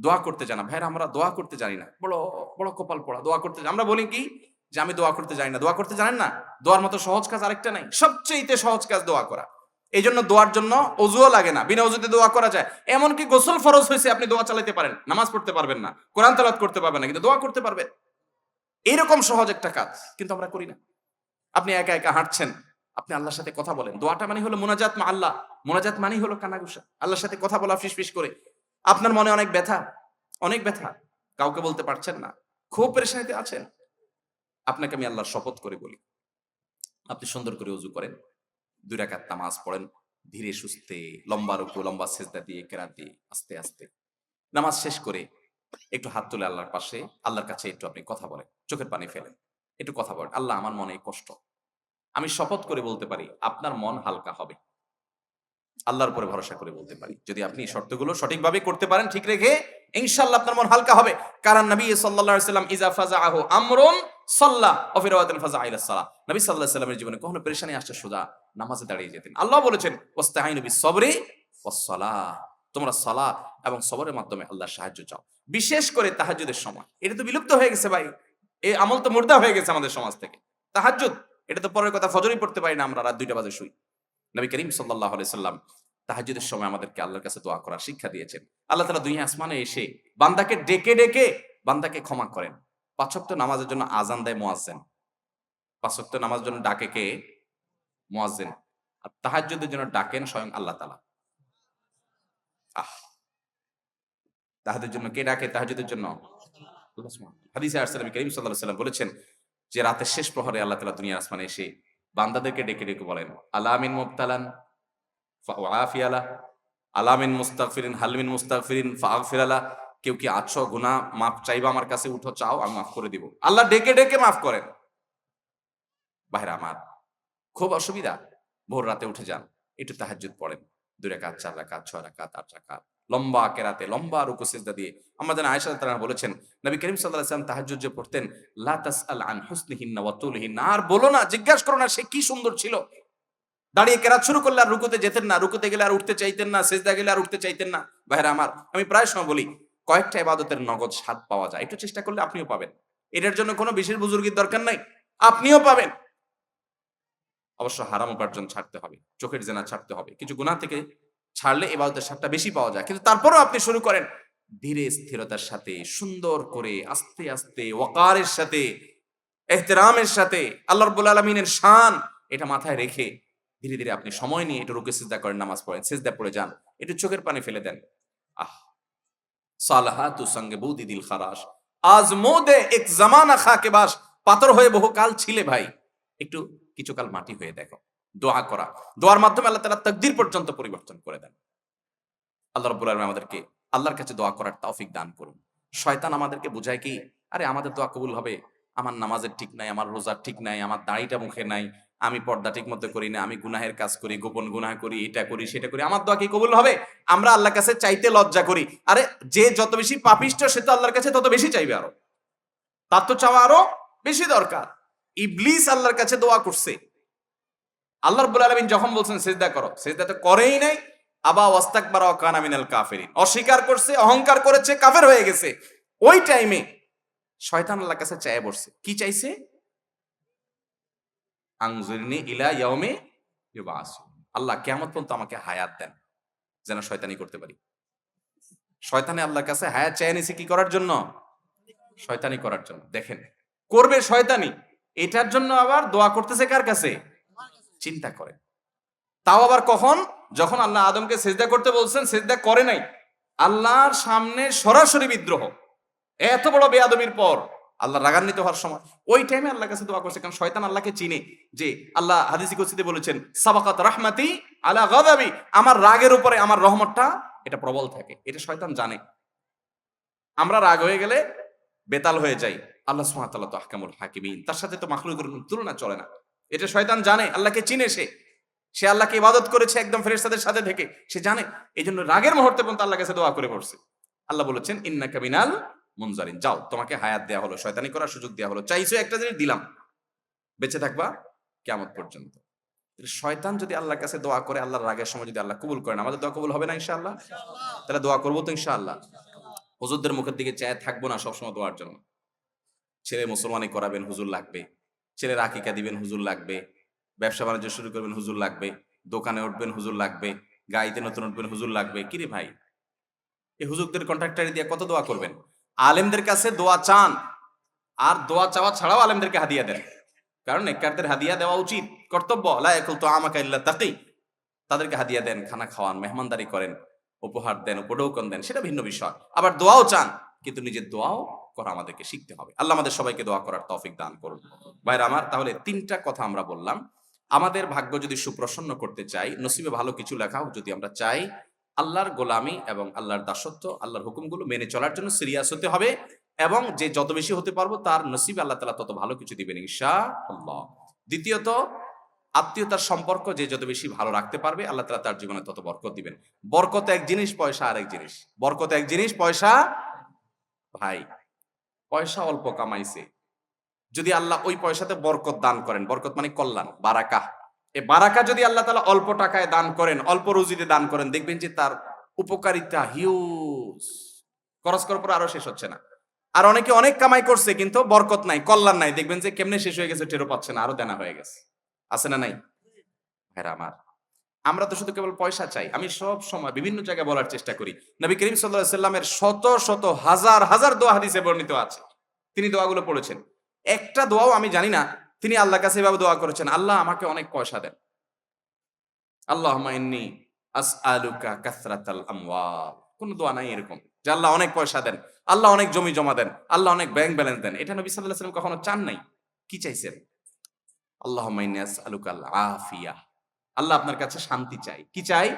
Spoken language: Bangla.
দোয়া করতে জানা ভাইরা আমরা দোয়া করতে জানি না। বড় বড় কপাল পড়া। দোয়া করতে আমরা বলি কি? যে আমি দোয়া করতে জানি না। দোয়া করতে জানেন না? দোয়ার মতো সহজ কাজ আরেকটা নাই। সবচেয়ে সহজ কাজ দোয়া করা। এই জন্য দোয়ার জন্য অজুও লাগে না। বিনা অজুতে দোয়া করা যায়। এমনকি গোসল ফরজ হয়েছে, আপনি দোয়া চালাতে পারেন। নামাজ পড়তে পারবেন না। কোরআন তালাত করতে পারবেন না, কিন্তু দোয়া করতে পারবেন। এইরকম সহজ একটা কাজ কিন্তু আমরা করি না। আপনি একা একা হাঁটছেন, আপনি আল্লাহর সাথে কথা বলেন। দোয়াটা মানে হলো মোনাজাত মা আল্লাহ। মোনাজাত মানে হলো কানাগুসা আল্লাহর সাথে কথা বলা ফিস ফিস করে। আপনার মনে অনেক ব্যথা অনেক ব্যথা, কাউকে বলতে পারছেন না, খুব পেরেশানিতে আছেন, আপনাকে আমি আল্লাহর শপথ করে বলি। আপনি সুন্দর করে উজু করেন, দুই রাকাত নামাজ পড়েন, ধীরে সুস্থে, লম্বা রুকু, লম্বা সেজদা দিয়ে, কেরাত দিয়ে, আস্তে আস্তে। নামাজ শেষ করে একটু হাত তুলে আল্লাহর পাশে, আল্লাহর কাছে একটু আপনি কথা বলেন, চোখের পানি ফেলেন, একটু কথা বলেন। আল্লাহ আমার মনে কষ্ট। আমি শপথ করে বলতে পারি, আপনার মন হালকা হবে। আল্লাহর উপরে ভরসা করে বলতে পারি। যদি আপনি শর্তগুলো সঠিকভাবে করতে পারেন, ঠিক রেখে ইনশাআল্লাহ আপনার মন হালকা হবে। কারণ নবী সাল্লাল্লাহু আলাইহি সাল্লাম ইজা ফাজাআহু আমরুন সাল্লা ওয়া ফি রাওয়াতিন ফাজা ইলা সালাহ। নবী সাল্লাল্লাহু আলাইহি সাল্লামের জীবনে কখনো পেরেশানি আসছে, সোজা নামাজে দাঁড়িয়ে যেতেন। আল্লাহ বলেছেন, ওয়াস্তাইনু বিস সবরি ওয়াস সালাহ তোমরা সালাত এবং সবরের মাধ্যমে আল্লাহর সাহায্য চাও। বিশেষ করে তাহাজ্জুদের সময়। এটা তো বিলুপ্ত হয়ে গেছে ভাই। এই আমল তো মুর্দা হয়ে গেছে আমাদের সমাজ থেকে। তাহাজ্জুদ, এটা তো পরের কথা, ফজরই পড়তে পারি না আমরা, রাত দুইটা বাজে শুই। নবী করিম সাল্লাল্লাহু আলাইহি সাল্লাম তাহাজ্জুদের সময় আমাদেরকে আল্লাহর কাছে দোয়া করার শিক্ষা দিয়েছেন। আল্লাহ তাআলা দুই আসমানে এসে বান্দাকে ডেকে ডেকে বান্দাকে ক্ষমা করেন। পাঁচক্ত নামাজের জন্য আজান দেয় মুয়াজ্জিন। পাঁচক্ত নামাজের জন্য ডাকে কে? মুয়াজ্জিন। আর তাহাজ্জুদের জন্য ডাকেন স্বয়ং আল্লাহ তালা আহ! তাহাদের জন্য কে ডাকে তাহাজ্জুদের জন্য? হাদিসে নবী করিম আলাইহি সাল্লাম বলেছেন যে রাতের শেষ প্রহরে আল্লাহ তালা দুনিয়ার আসমানে এসে বান্দাদেরকে ডেকে ডেকে বলেন আলামিন মুবতালান ফাআফিয়ালা আলামিন মুস্তাগফিরিন হালমিন মুস্তাগফিরিন ফাগফিরালা কেউ কি আছো, গুনাহ মাফ চাইবা আমার কাছে, উঠো, চাও, আমি মাফ করে দিব। আল্লাহ ডেকে ডেকে মাফ করেন। বাইরে আমার, খুব অসুবিধা, ভোর রাতে উঠে যান, একটু তাহাজ্জুদ পড়েন। দুই রাকাত, চার রাকাত, ছয় রাকাত, আট রাকাত। লম্বা কেরাতে, লম্বা রুকু সিজদা দিয়ে। আমাদের আয়েশা তাআলা বলেছেন, নবী করিম সাল্লাল্লাহু আলাইহি ওয়াসাল্লাম তাহাজ্জুদ যে পড়তেন, লা তাসআল আন হুসনিহিন্না ওয়া তুলহিন্না। আর বলো না, জিজ্ঞাসা করো না সে কি সুন্দর ছিল। দাঁড়িয়ে কেরাত শুরু করলে আর রুকুতে যেতেন না, রুকুতে গেলে আর উঠতে চাইতেন না, সেজদা গেলে আর উঠতে চাইতেন না। ভাইরা আমার, আমি প্রায় সময় বলি, কয়েকটা ইবাদতের নগদ স্বাদ পাওয়া যায়। একটু চেষ্টা করলে আপনিও পাবেন। এটার জন্য কোনো বিশেষ বুজুর্গির দরকার নাই। আপনিও পাবেন। অবশ্য হারাম উপার্জন ছাড়তে হবে, চোখের জেনা ছাড়তে হবে। কিছু গুনাহ থেকে ছাড়লে এবাদতের স্বাদটা বেশি পাওয়া যায়। কিন্তু তারপরেও আপনি শুরু করেন, ধীরে, স্থিরতার সাথে, সুন্দর করে, আস্তে আস্তে, ওয়াকারের সাথে, এহতেরামের সাথে, আল্লাহ রব্বুল আলমিনের শান, এটা মাথায় রেখে ধীরে ধীরে আপনি সময় নিয়ে একটু রুকে সিজদা করেন, নামাজ পড়েন সিজদা পড়ে যান, একটু চোখের পানি ফেলে দেন। আহ! সালাহা তু সঙ্গে বৌদি দিল খারাস আজ মোদে এক জামানা খাকে বাস পাথর হয়ে বহুকাল ছিলে ভাই। একটু কিছুকাল মাটি হয়ে দেখো। দোয়া করা। দোয়ার মাধ্যমে আল্লাহ তালা তকদির পর্যন্ত পরিবর্তন করে দেন। আল্লাহ রব্বুল আলম আমাদেরকে আল্লাহর কাছে দোয়া করার তৌফিক দান করুন। শয়তান আমাদেরকে বোঝায় কি, আরে, আমাদের দোয়া কবুল হবে। আমার নামাজের ঠিক নাই, আমার রোজার ঠিক নাই, আমার দাড়িটা মুখে নাই, আমি পর্দা ঠিক মতো করি না, আমি গুনাহের কাজ করি, গোপন গুনাহ করি, এটা করি, সেটা করি, আমার দোয়া কি কবুল হবে? আমরা আল্লাহর কাছে চাইতে লজ্জা করি। আরে, যে যত বেশি পাপিষ্ট, সে তো আল্লাহর কাছে তত বেশি চাইবে আরও। তার তো চাওয়া আরও বেশি দরকার। ইবলিস আল্লাহর কাছে দোয়া করছে। আল্লাহ আলমিন যখন বলছেন, সেজদা করো। সেজদা তো করেই নাই। আবা ওয়াস্তাকবার কানা মিনাল কাফেরিন। অস্বীকার করছে, অহংকার করেছে, কাফের হয়ে গেছে। ওই টাইমে শয়তান আল্লাহর কাছে চায় বসছে। কি চাইছে? ইলা আল্লাহ কিয়ামত পর্যন্ত আমাকে হায়াত দেন, যেন শয়তানি করতে পারি। শয়তানে আল্লাহর কাছে হায়াত চেয়ে নিছে কি করার জন্য? শয়তানি করার জন্য। দেখেন, করবে শয়তানি। এটার জন্য আবার দোয়া করতেছে কার কাছে? চিন্তা করে। তাও আবার কখন? যখন আল্লাহ আদমকে সেজদা করতে বলছেন, সেজদা করে নাই। আল্লাহর সামনে সরাসরি বিদ্রোহ। এত বড় বেয়াদবির পর আল্লাহ রাগান্বিত হওয়ার সময়। ওই টাইমে আল্লাহ কাছে দোয়া করছে, কারণ শয়তান আল্লাহকে চিনে যে আল্লাহ হাদিসি কুসিতে বলেছেন, সাবাকাত রাহমাতি আলা গাদাবি। আমার রাগের উপরে আমার রহমতটা, এটা প্রবল থাকে। এটা শয়তান জানে। আমরা রাগ হয়ে গেলে বেতাল হয়ে যাই। আল্লাহ সুবহানাহু তো আহকামুল হাকিমিন। তার সাথে তো মাখলুকের তুলনা চলে না। এটা শয়তান জানে আল্লাহকে চিনে সে। সে আল্লাহকে ইবাদত করেছে একদম ফেরেশতাদের সাথে থেকে। সে জানে এই জন্য রাগের মুহূর্তে পর্যন্ত আল্লাহ কাছে দোয়া করে পড়ছে। আল্লাহ বলেছেন ইন্নাকা মিনাল মুনজারিন। যাও তোমাকে হায়াত দেয়া হলো শয়তানি করার সুযোগ দেওয়া হলো। চাইছো একটা জিনিস দিলাম। বেঁচে থাকবা কেমন পর্যন্ত। শয়তান যদি আল্লাহর কাছে দোয়া করে আল্লাহর রাগের সময় যদি আল্লাহ কবুল করেন আমাদের দোয়া কবুল হবে না ইনশাআল্লাহ? তাহলে দোয়া করব তো ইনশাআল্লাহ। হুজুরদের মুখের দিকে চায় থাকব না সবসময় দোয়ার জন্য। ছেলে মুসলমানি করাবেন হুজুর লাগবে। ছেলে রাকিকা দিবেন, হুজুর লাগবে। ব্যবসা বাণিজ্য শুরু করবেন, হুজুর লাগবে। দোকানে উঠবেন, হুজুর লাগবে। গাড়িতে নতুন উঠবেন, হুজুর লাগবে। কিরে ভাই? এই হুজুরদের কন্ট্রাক্টারি দিয়ে কত দোয়া করবেন? আলেমদের কাছে দোয়া চান, আর দোয়া চাওয়া ছাড়াও আলেমদেরকে হাদিয়া দেন। কারণ নেককারদের হাদিয়া দেওয়া উচিত, কর্তব্য। লায়াকুল তো আমাকে ইল্লা তাকেই তাদেরকে হাদিয়া দেন, খানা খাওয়ান, মেহমানদারি করেন, উপহার দেন, উপঢৌকন দেন, সেটা ভিন্ন বিষয়। আবার দোয়াও চান, কিন্তু নিজের দোয়াও করা আমাদেরকে শিখতে হবে। আল্লাহ আমাদের সবাইকে দোয়া করার তৌফিক দান করুন। ভাইরা আমার, তাহলে তিনটা কথা আমরা বললাম। আমাদের ভাগ্য যদি সুপ্রসন্ন করতে চাই, নসিবে ভালো কিছু লেখাও যদি আমরা চাই, আল্লাহর গোলামি এবং আল্লাহর দাসত্ব, আল্লাহর হুকুমগুলো মেনে চলার জন্য সিরিয়াস হতে হবে এবং যে যত বেশি হতে পারব, তার নসিবে আল্লাহ তালা তত ভালো কিছু দিবেন ঈশা আল্লাহ দ্বিতীয়ত, আত্মীয়তার সম্পর্ক যে যত বেশি ভালো রাখতে পারবে, আল্লাহ তালা তার জীবনে তত বরকত দিবেন। বরকত এক জিনিস, পয়সা আরেক জিনিস। বরকত এক জিনিস, পয়সা ভাই। পয়সা অল্প কামাইছে। যদি আল্লাহ ওই পয়সাতে বরকত দান করেন, বরকত মানে কল্যাণ বারাকা এ বারাকা যদি আল্লাহ তালা অল্প টাকায় দান করেন, অল্প রুজিতে দান করেন, দেখবেন যে তার উপকারিতা হিউজ খরচ করার পর আরও শেষ হচ্ছে না। আর অনেকে অনেক কামাই করছে, কিন্তু বরকত নাই, কল্যাণ নাই। দেখবেন যে কেমনে শেষ হয়ে গেছে টেরো পাচ্ছে না, আরও দেনা হয়ে গেছে। আছে না নাই? হ্যাঁ আমার। আমরা তো শুধু কেবল পয়সা চাই। আমি সব সময় বিভিন্ন জায়গায় বলার চেষ্টা করি। নবী করিম সাল্লামের শত শত, হাজার হাজার দোয়া হাদিসে বর্ণিত আছে। তিনি দোয়াগুলো পড়েছেন। একটা দোয়াও আমি জানি না, তিনি আল্লাহ কাছে এভাবে দোয়া করেছেন, আল্লাহ আমাকে অনেক পয়সা দেন। আল্লাহ কোন দোয়া নাই এরকম, যে আল্লাহ অনেক পয়সা দেন, আল্লাহ অনেক জমি জমা দেন, আল্লাহ অনেক ব্যাংক ব্যালেন্স দেন। এটা নবী সাল্লাহ সাল্লাম কখনো চান নাই। কি চাইছেন? আল্লাহ আলুকাল আফিয়া। আল্লাহ আপনার কাছে শান্তি চাই। কি চাই?